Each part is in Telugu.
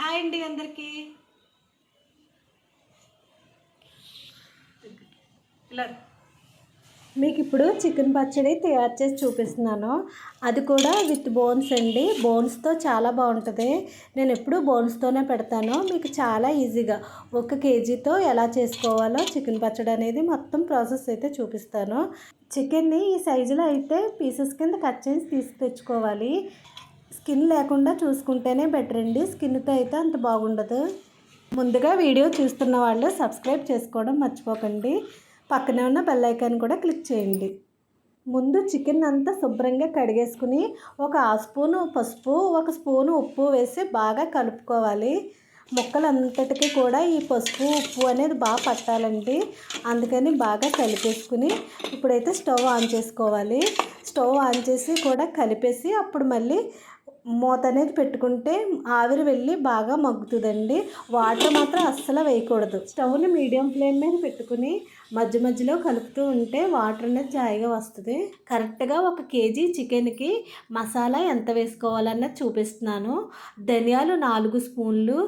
హాయ్ అండి అందరికీ. ఇలా. మీకు ఇప్పుడు చికెన్ పచ్చడి తయారు చేసి చూపిస్తున్నాను. అది కూడా విత్ బోన్స్ అండి. బోన్స్తో చాలా బాగుంటుంది. నేను ఎప్పుడు బోన్స్తోనే పెడతాను. మీకు చాలా ఈజీగా. ఒక కేజీతో ఎలా చేసుకోవాలో చికెన్ పచ్చడి అనేది మొత్తం ప్రాసెస్ అయితే చూపిస్తాను. చికెన్ని ఈ సైజులో అయితే పీసెస్ కింద కట్ చేసి తీసి తెచ్చుకోవాలి. స్కిన్ లేకుండా చూసుకుంటేనే బెటర్ అండి. స్కిన్తో అయితే అంత బాగుండదు. ముందుగా వీడియో చూస్తున్న వాళ్ళు సబ్స్క్రైబ్ చేసుకోవడం మర్చిపోకండి. పక్కనే ఉన్న బెల్ ఐకాన్ కూడా క్లిక్ చేయండి. ముందు చికెన్ అంతా శుభ్రంగా కడిగేసుకుని ఒక ఆ స్పూను పసుపు ఒక స్పూను ఉప్పు వేసి బాగా కలుపుకోవాలి. ముక్కలంతటికి కూడా ఈ పసుపు ఉప్పు అనేది బాగా పట్టాలండి. అందుకని బాగా కలిపేసుకుని ఇప్పుడైతే స్టవ్ ఆన్ చేసుకోవాలి. స్టవ్ ఆన్ చేసి కూడా కలిపేసి అప్పుడు మళ్ళీ మూత అనేది పెట్టుకుంటే ఆవిరి వెళ్ళి బాగా మగ్గుతుందండి. వాటర్ మాత్రం అస్సలు వేయకూడదు. స్టవ్ని మీడియం ఫ్లేమ్ మీద పెట్టుకుని మధ్య మధ్యలో కలుపుతూ ఉంటే వాటర్ అనేది జాయిగా వస్తుంది. కరెక్ట్గా ఒక కేజీ చికెన్కి మసాలా ఎంత వేసుకోవాలన్నది చూపిస్తున్నాను. ధనియాలు నాలుగు స్పూన్లు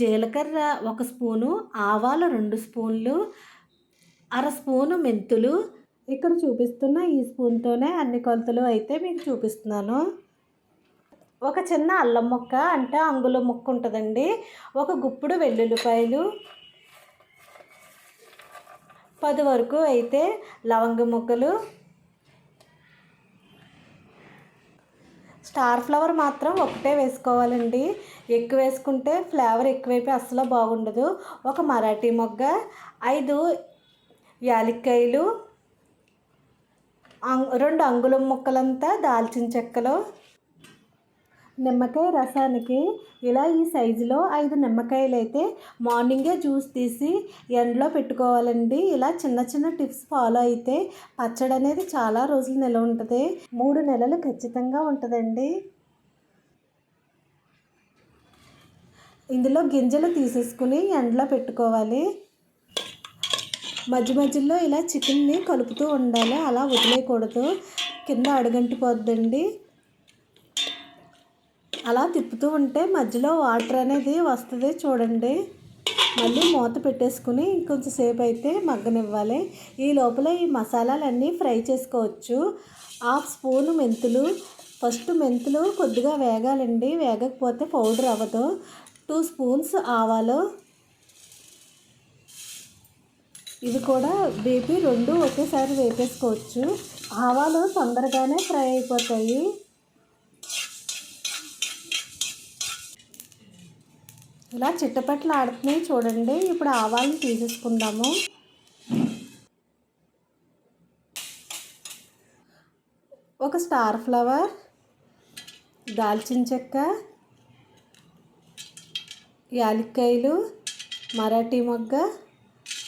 జీలకర్ర ఒక స్పూను ఆవాలు రెండు స్పూన్లు అర స్పూను మెంతులు. ఇక్కడ చూపిస్తున్న ఈ స్పూన్తోనే అన్ని కొలతలు అయితే మీకు చూపిస్తున్నాను. ఒక చిన్న అల్లం ముక్క అంటే అంగుళం ముక్క ఉంటుందండి. ఒక గుప్పుడు వెల్లుల్లిపాయలు. పది వరకు అయితే లవంగ ముక్కలు. స్టార్ ఫ్లవర్ మాత్రం ఒకటే వేసుకోవాలండి. ఎక్కువ వేసుకుంటే ఫ్లేవర్ ఎక్కువైపోయి అస్సలు బాగుండదు. ఒక మరాఠీ మొగ్గ ఐదు యాలక్కాయలు రెండు అంగుళం ముక్కలంతా దాల్చిన చెక్కలు నిమ్మకాయ రసానికి ఇలా ఈ సైజులో ఐదు నిమ్మకాయలు అయితే మార్నింగే జ్యూస్ తీసి ఎండలో పెట్టుకోవాలండి. ఇలా చిన్న చిన్న టిప్స్ ఫాలో అయితే పచ్చడి అనేది చాలా రోజులు నిలవ ఉంటుంది. మూడు నెలలు ఖచ్చితంగా ఉంటుందండి. ఇందులో గింజలు తీసేసుకుని ఎండలో పెట్టుకోవాలి. మధ్య మధ్యలో ఇలా చికెన్ని కలుపుతూ ఉండాలి. అలా వదిలేయకూడదు. కింద అడుగంటిపోద్దండి. అలా తిప్పుతూ ఉంటే మధ్యలో వాటర్ అనేది వస్తుంది చూడండి. మళ్ళీ మూత పెట్టేసుకుని ఇంకొంచెం సేపు అయితే మగ్గనివ్వాలి. ఈ లోపల ఈ మసాలాలన్నీ ఫ్రై చేసుకోవచ్చు. హాఫ్ స్పూన్ మెంతులు ఫస్ట్ మెంతులు కొద్దిగా వేగాలండి. వేగకపోతే పౌడర్ అవ్వదు. టూ స్పూన్స్ ఆవాలు. ఇవి కూడా బీపీ రెండు ఒకేసారి వేపేసుకోవచ్చు. ఆవాలు తొందరగానే ఫ్రై అయిపోతాయి. ఇలా చిట్టపట్లు ఆడుతున్నాయి చూడండి. ఇప్పుడు ఆవాలను తీసేసుకుందాము. ఒక స్టార్ ఫ్లవర్ దాల్చిన చెక్క యాలక్కాయలు మరాఠీ మొగ్గ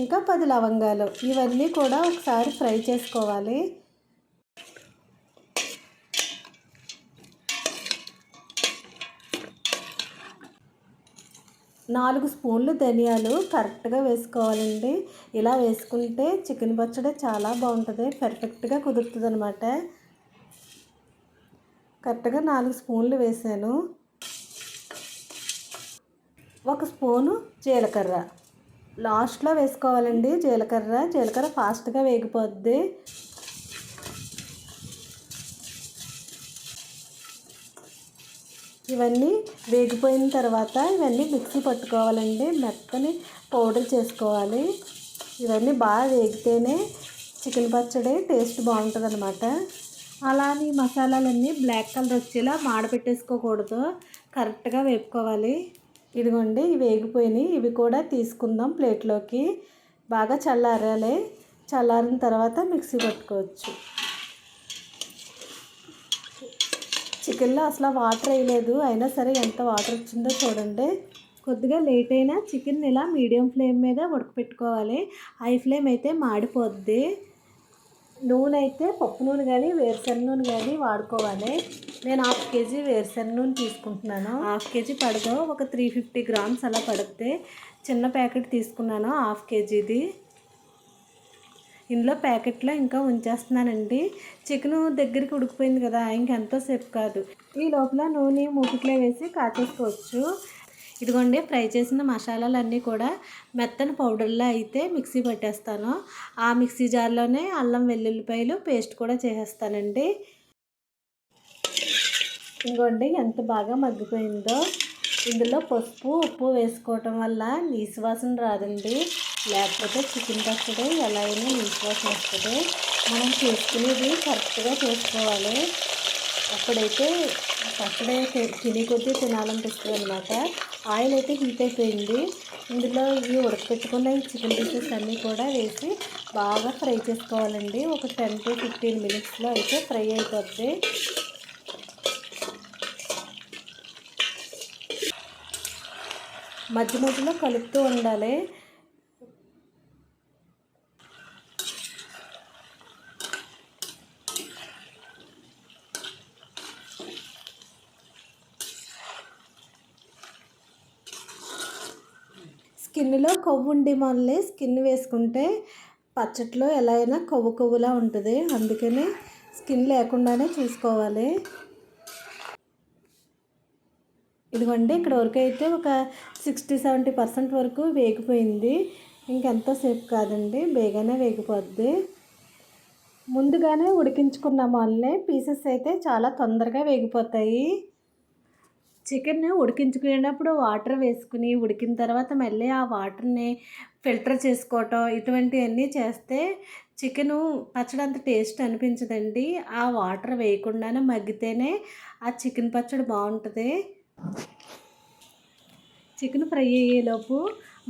ఇంకా పది లవంగాలు. ఇవన్నీ కూడా ఒకసారి ఫ్రై చేసుకోవాలి. నాలుగు స్పూన్లు ధనియాలు కరెక్ట్గా వేసుకోవాలండి. ఇలా వేసుకుంటే చికెన్ పచ్చడి చాలా బాగుంటుంది పర్ఫెక్ట్గా కుదురుతుంది అనమాట కరెక్ట్గా నాలుగు స్పూన్లు వేసాను. ఒక స్పూను జీలకర్ర. లాస్ట్లో వేసుకోవాలండి జీలకర్ర. జీలకర్ర ఫాస్ట్గా వేగిపోద్ది. ఇవన్నీ వేగిపోయిన తర్వాత ఇవన్నీ మిక్సీ పట్టుకోవాలండి. మెత్తని పౌడర్ చేసుకోవాలి. ఇవన్నీ బాగా వేగితేనే చికెన్ పచ్చడి టేస్ట్ బాగుంటుంది అనమాట అలానే మసాలాలన్నీ బ్లాక్ కలర్ వచ్చేలా మాడపెట్టేసుకోకూడదు కరెక్ట్గా వేపుకోవాలి. ఇదిగోండి ఇవి వేగిపోయినాయి. ఇవి కూడా తీసుకుందాం ప్లేట్లోకి. బాగా చల్లారాలి. చల్లారిన తర్వాత మిక్సీ పట్టుకోవచ్చు. చికెన్లో అసలు వాటర్ వేయలేదు. అయినా సరే ఎంత వాటర్ వచ్చిందో చూడండి. కొద్దిగా లేట్ అయినా చికెన్ ఇలా మీడియం ఫ్లేమ్ మీద ఉడకపెట్టుకోవాలి. హై ఫ్లేమ్ అయితే మాడిపోద్ది. నూనె అయితే పప్పు నూనె కానీ వేరుశెనగ నూనె కానీ వాడుకోవాలి. నేను హాఫ్ కేజీ వేరుశెనగ నూనె తీసుకుంటున్నాను. హాఫ్ కేజీ పడదు. ఒక త్రీ ఫిఫ్టీ గ్రామ్స్ అలా పడితే చిన్న ప్యాకెట్ తీసుకున్నాను హాఫ్ కేజీది ఇందులో ప్యాకెట్లో ఇంకా ఉంచేస్తున్నానండి. చికెన్ దగ్గరికి ఉడికిపోయింది కదా ఇంకెంతో సేపు కాదు. ఈ లోపల నూనె మూకిట్లో వేసి కాచేసుకోవచ్చు. ఇదిగోండి ఫ్రై చేసిన మసాలాలన్నీ కూడా మెత్తని పౌడర్లో అయితే మిక్సీ పట్టేస్తాను. ఆ మిక్సీ జార్లోనే అల్లం వెల్లుల్లిపాయలు పేస్ట్ కూడా చేసేస్తానండి. ఇంకోండి ఎంత బాగా మగ్గిపోయిందో. ఇందులో పసుపు ఉప్పు వేసుకోవటం వల్ల నీసు వాసన రాదండి. లేకపోతే చికెన్ పచ్చడి ఎలా అయినా నీసు వాసన వస్తుంది. మనం చేసుకునేది కరెక్ట్గా చేసుకోవాలి. అప్పుడైతే పచ్చడి తిని కొద్దీ తినాలనిపిస్తుంది అనమాట ఆయిల్ అయితే హీట్ అయిపోయింది. ఇందులో ఈ ఉడకపెట్టుకున్న ఈ చికెన్ పీసెస్ అన్నీ కూడా వేసి బాగా ఫ్రై చేసుకోవాలండి. ఒక టెన్ టు ఫిఫ్టీన్ మినిట్స్లో అయితే ఫ్రై అయిపోద్ది. మధ్య మధ్యలో కలుపుతూ ఉండాలి. స్కిన్లో కొవ్వు ఉండి మళ్ళీ స్కిన్ వేసుకుంటే పచ్చట్లో ఎలా అయినా కొవ్వు కొవ్వులా ఉంటుంది. అందుకని స్కిన్ లేకుండానే చూసుకోవాలి. ఇదిగోండి ఇక్కడ వరకు అయితే ఒక సిక్స్టీ సెవెంటీ పర్సెంట్ వరకు వేగిపోయింది. ఇంకెంతసేపు కాదండి బేగానే వేగిపోద్ది. ముందుగానే ఉడికించుకున్న వాళ్ళే పీసెస్ అయితే చాలా తొందరగా వేగిపోతాయి. చికెన్ ఉడికించుకునేటప్పుడు వాటర్ వేసుకుని ఉడికిన తర్వాత మళ్ళీ ఆ వాటర్ని ఫిల్టర్ చేసుకోవటం ఇటువంటివన్నీ చేస్తే చికెను పచ్చడి అంత టేస్ట్ అనిపించదండి. ఆ వాటర్ వేయకుండానే మగ్గితేనే ఆ చికెన్ పచ్చడి బాగుంటుంది. చికెన్ ఫ్రై అయ్యేలోపు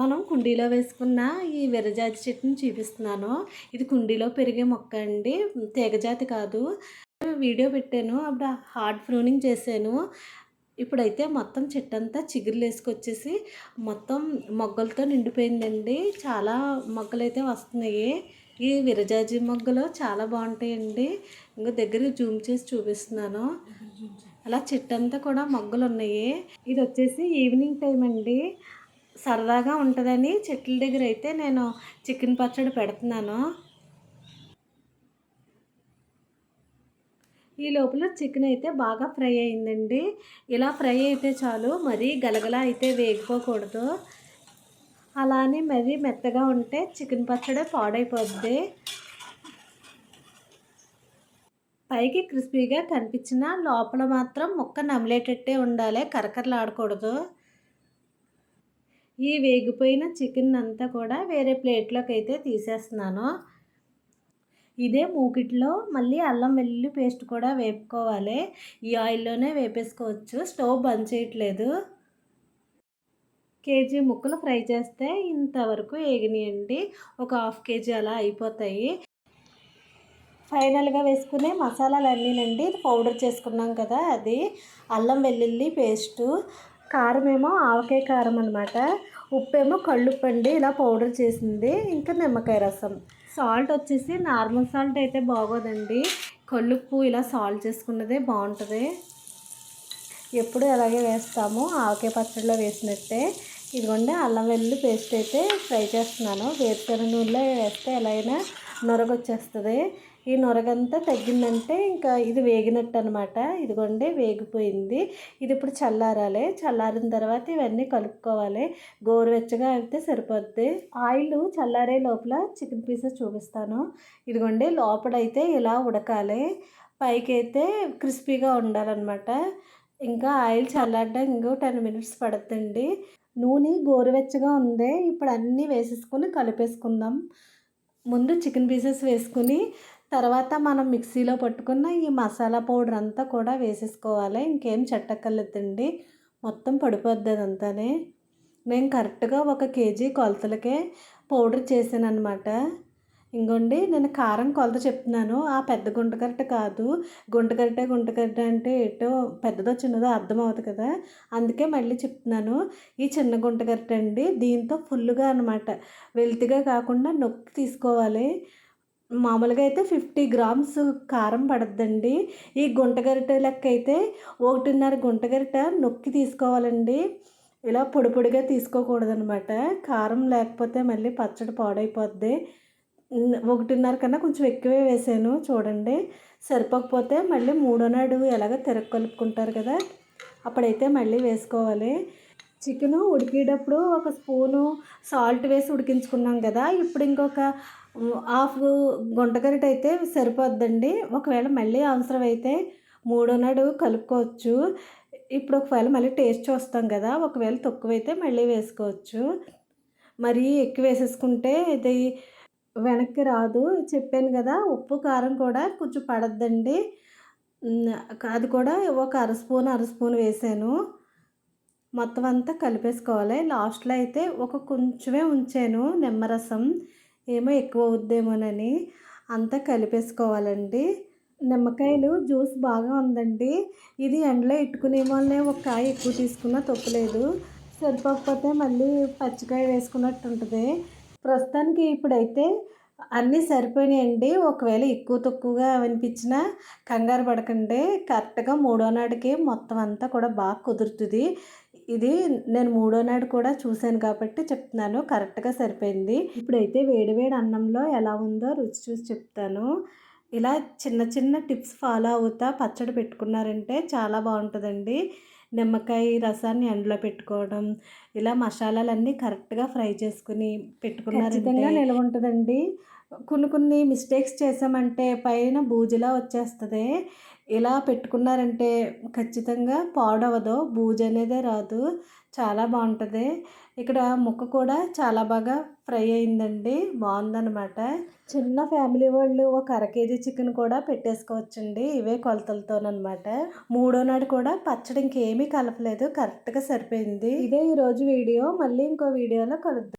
మనం కుండీలో వేసుకున్న ఈ విరజాతి చెట్టుని చూపిస్తున్నాను. ఇది కుండీలో పెరిగే మొక్క అండి. తీగజాతి కాదు. వీడియో పెట్టాను. అప్పుడు హార్డ్ ప్రూనింగ్ చేశాను. ఇప్పుడైతే మొత్తం చెట్టు అంతా చిగురులు వేసుకొచ్చేసి మొత్తం మొగ్గలతో నిండిపోయిందండి. చాలా మొగ్గలు అయితే వస్తున్నాయి. ఈ విరజాజి మొగ్గలు చాలా బాగుంటాయండి. ఇంకా దగ్గర జూమ్ చేసి చూపిస్తున్నాను. అలా చెట్టు అంతా కూడా మొగ్గలు ఉన్నాయి ఇది వచ్చేసి ఈవినింగ్ టైం అండి. సరదాగా ఉంటుందని చెట్ల దగ్గర అయితే నేను చికెన్ పచ్చడి పెడుతున్నాను. ఈ లోపల చికెన్ అయితే బాగా ఫ్రై అయిందండి. ఇలా ఫ్రై అయితే చాలు. మరీ గలగల అయితే వేగిపోకూడదు. అలానే మరీ మెత్తగా ఉంటే చికెన్ పచ్చడి పాడైపోద్ది. పైకి క్రిస్పీగా కనిపించిన లోపల మాత్రం ముక్క నమిలేటట్టే ఉండాలి. కరకరలాడకూడదు. ఈ వేగిపోయిన చికెన్ అంతా కూడా వేరే ప్లేట్లోకి అయితే తీసేస్తున్నాను. ఇదే మూకిట్లో మళ్ళీ అల్లం వెల్లుల్లి పేస్ట్ కూడా వేపుకోవాలి. ఈ ఆయిల్లోనే వేపేసుకోవచ్చు. స్టవ్ బంద్ చేయట్లేదు. కేజీ ముక్కలు ఫ్రై చేస్తే ఇంతవరకు వేగినాయండి ఒక హాఫ్ కేజీ అలా అయిపోతాయి. ఫైనల్గా వేసుకునే మసాలాలు అన్నీనండి పౌడర్ చేసుకున్నాం కదా అది. అల్లం వెల్లుల్లి పేస్టు. కారం ఏమో ఆవకాయ కారం అనమాట ఉప్పు ఏమో కళ్ళుప్పు అండి ఇలా పౌడర్ చేసింది. ఇంకా నిమ్మకాయ రసం. సాల్ట్ వచ్చేసి నార్మల్ సాల్ట్ అయితే బాగోదండి. కళ్ళుప్పు ఇలా సాల్ట్ చేసుకున్నదే బాగుంటుంది. ఎప్పుడు అలాగే వేస్తాము ఆవకాయ పచ్చడిలో వేసినట్టే. ఇదిగోండి అల్లం వెల్లుల్లి పేస్ట్ అయితే ఫ్రై చేస్తున్నాను. వేరుశెనగ నూనెలో వేస్తే ఎలా అయినా నొరగొచ్చేస్తుంది. ఈ నొరగంతా తగ్గిందంటే ఇంకా ఇది వేగినట్టు అనమాట ఇదిగోండి వేగిపోయింది. ఇది ఇప్పుడు చల్లారాలి. చల్లారిన తర్వాత ఇవన్నీ కలుపుకోవాలి. గోరువెచ్చగా అయితే సరిపోద్ది. ఆయిల్ చల్లారే లోపల చికెన్ పీసెస్ చూపిస్తాను. ఇదిగోండి లోపలైతే ఇలా ఉడకాలి. పైకైతే క్రిస్పీగా ఉండాలన్నమాట. ఇంకా ఆయిల్ చల్లారడం ఇంకో టెన్ మినిట్స్ పడుతుంది నూనె గోరువెచ్చగా ఉంది. ఇప్పుడు అన్నీ వేసేసుకొని కలిపేసుకుందాం. ముందు చికెన్ పీసెస్ వేసుకుని తర్వాత మనం మిక్సీలో పట్టుకున్న ఈ మసాలా పౌడర్ అంతా కూడా వేసేసుకోవాలి. ఇంకేం చెట్టక్కర్లేదండి మొత్తం పడిపోద్ది అదంతానే. నేను కరెక్ట్గా ఒక కేజీ కొలతలకే పౌడర్ చేశాను అనమాట ఇంకోండి నేను కారం కొలత చెప్తున్నాను. ఆ పెద్ద గుంటకరట కాదు. గుంటకరట గుంటకరట అంటే ఏటో పెద్దదో చిన్నదో అర్థం అవుతుంది కదా. అందుకే మళ్ళీ చెప్తున్నాను. ఈ చిన్న గుంటకరట అండి. దీంతో ఫుల్గా అనమాట వెల్తిగా కాకుండా నొక్కి తీసుకోవాలి. మామూలుగా అయితే ఫిఫ్టీ గ్రామ్స్ కారం పడద్దండి. ఈ గుంటగరిట లెక్క అయితే ఒకటిన్నర గుంటగరిట నొక్కి తీసుకోవాలండి. ఇలా పొడి పొడిగా తీసుకోకూడదనమాట కారం లేకపోతే మళ్ళీ పచ్చడి పాడైపోద్ది. ఒకటిన్నర కన్నా కొంచెం ఎక్కువే వేసాను చూడండి. సరిపోకపోతే మళ్ళీ మూడో నాడు ఎలాగ తిరగ కలుపుకుంటారు కదా అప్పుడైతే మళ్ళీ వేసుకోవాలి. చికెను ఉడికేటప్పుడు ఒక స్పూను సాల్ట్ వేసి ఉడికించుకున్నాం కదా ఇప్పుడు ఇంకొక హాఫ్ గుంటగరిట అయితే సరిపోద్దండి. ఒకవేళ మళ్ళీ అవసరం అయితే మూడో నాడు కలుపుకోవచ్చు. ఇప్పుడు ఒకవేళ మళ్ళీ టేస్ట్ చూస్తాం కదా ఒకవేళ తక్కువైతే మళ్ళీ వేసుకోవచ్చు. మరి ఎక్కువ వేసేసుకుంటే ఇది వెనక్కి రాదు. చెప్పాను కదా ఉప్పు కారం కూడా కొంచెం పడద్దండి. అది కూడా ఒక అర స్పూన్ అర స్పూన్ వేసాను. మొత్తం అంతా కలిపేసుకోవాలి. లాస్ట్లో అయితే ఒక కొంచెమే ఉంచాను నిమ్మరసం. ఏమో ఎక్కువ అవుద్దేమోనని అంతా కలిపేసుకోవాలండి. నిమ్మకాయలు జ్యూస్ బాగా ఉందండి. ఇది ఎండలో ఇట్టుకునే వాళ్ళే ఒక కాయ ఎక్కువ తీసుకున్నా తప్పులేదు. సరిపోకపోతే మళ్ళీ పచ్చికాయ వేసుకున్నట్టు ఉంటుంది ప్రస్తుతానికి ఇప్పుడైతే అన్నీ సరిపోయినాయండి. ఒకవేళ ఎక్కువ తక్కువగా అనిపించినా కంగారు పడకండి. కరెక్ట్గా మూడో నాటికి మొత్తం అంతా కూడా బాగా కుదురుతుంది. ఇది నేను మూడో నాడు కూడా చూశాను కాబట్టి చెప్తున్నాను. కరెక్ట్గా సరిపోయింది. ఇప్పుడైతే వేడివేడి అన్నంలో ఎలా ఉందో రుచి చూసి చెప్తాను. ఇలా చిన్న చిన్న టిప్స్ ఫాలో అవుతా పచ్చడి పెట్టుకున్నారంటే చాలా బాగుంటుందండి. నిమ్మకాయ రసాన్ని ఎండలో పెట్టుకోవడం ఇలా మసాలాలన్నీ కరెక్ట్గా ఫ్రై చేసుకుని పెట్టుకున్నారంటే నిల్వ ఉంటుందండి. కొన్ని కొన్ని మిస్టేక్స్ చేసామంటే పైన బూజులా వచ్చేస్తుంది. ఇలా పెట్టుకున్నారంటే ఖచ్చితంగా పాడవదు బూజు అనేదే రాదు. చాలా బాగుంటుంది. ఇక్కడ ముక్క కూడా చాలా బాగా ఫ్రై అయిందండి. బాగుందనమాట చిన్న ఫ్యామిలీ వాళ్ళు ఒక అర కేజీ చికెన్ కూడా పెట్టేసుకోవచ్చండి. ఇవే కొలతలతోనమాట మూడో నాడు కూడా పచ్చడి ఇంకేమీ కలపలేదు. కరెక్ట్గా సరిపోయింది. ఇదే ఈరోజు వీడియో. మళ్ళీ ఇంకో వీడియోలో కలుద్దాం.